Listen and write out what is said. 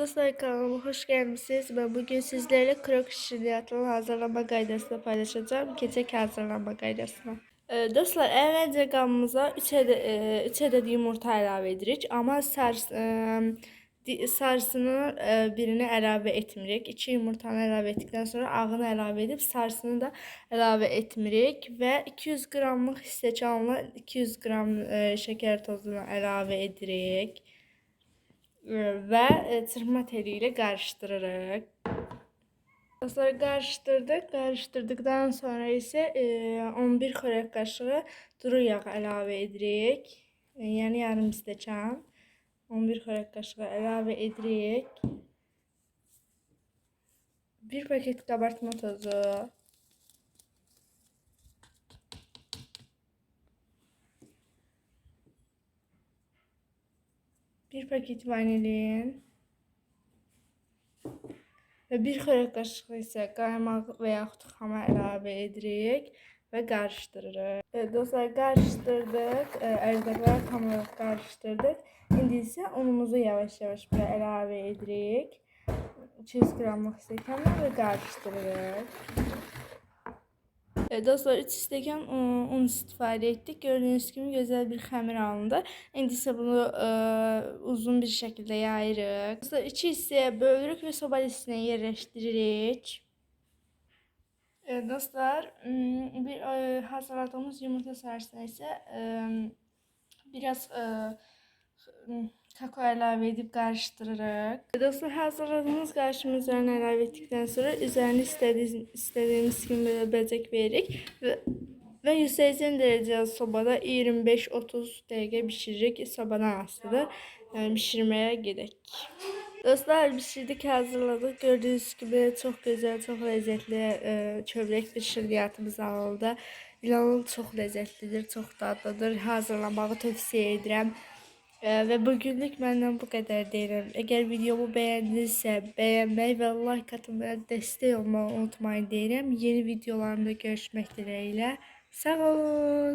dostlar kanalıma hoş gelmişsiniz. Ben bugün sizlerle krok şiryatının hazırlama qaydasını paylaşacağım. Keçək hazırlama qaydasını. Ee, dostlar əvvəlcə qabımıza 3 ədəd, 3 ədəd yumurta əlavə edirik. Amma sars, e, di- sarısını e, birini əlavə etmirik. 2 yumurtanı əlavə etdikdən sonra ağını əlavə edib sarısını da əlavə etmirik və 200 qramlıq stəkanla 200 qram e, şəkər tozunu əlavə edirik. Ve e, çırpma teliyle karıştırırıq. Sonra karıştırdık. Karıştırdıktan sonra ise e, 11 xörək qaşığı duru yağ əlavə edirik. E, yəni yarım stəkan. 11 xörək qaşığı əlavə edirik. 1 paket kabartma tozu. Bir paket vanilin ve bir xörək qaşığı isə qaymaq və yaxud xama əlavə edirik və qarışdırırıq. Dostlar qarışdırdıq, e, ərzaqları tam olaraq qarışdırdıq. İndi isə unumuzu yavaş-yavaş bura əlavə edirik. 200 qramlıq stəkanla və qarışdırırıq. E, dostlar 3 stəkan un, istifadə etdik. Gördüyünüz kimi gözəl bir xəmir alındı. İndi isə bunu e, uzun bir şəkildə yayırıq. Dostlar 2 hissəyə bölürük və soba üstünə yerləşdiririk. E, dostlar bir e, hazırladığımız yumurta sarısına isə e, biraz e, kakao əlavə edib qarışdırırıq. E, Dostlar hazırladığımız qarışımı üzərinə əlavə etdikdən sonra üzərini istədiyimiz, istədiyimiz kimi belə bəzək veririk və və 180 dərəcə sobada 25-30 dəqiqə bişiririk. Sobadan asılıdır. Yəni bişirməyə gedək. Dostlar pişirdik, hazırladık. Gördüğünüz gibi çok güzel, çok lezzetli e, çövrek bir şiryatımız aldı. İnanın çok lezzetlidir, çok dadlıdır. Hazırlamağı tövsiye ederim. E, ve bugünlük benden bu kadar derim. Eğer videomu beğendinizse beğenmeyi ve like atmayı, destek olmayı unutmayın derim. Yeni videolarımda görüşmek dileğiyle. Sağ olun.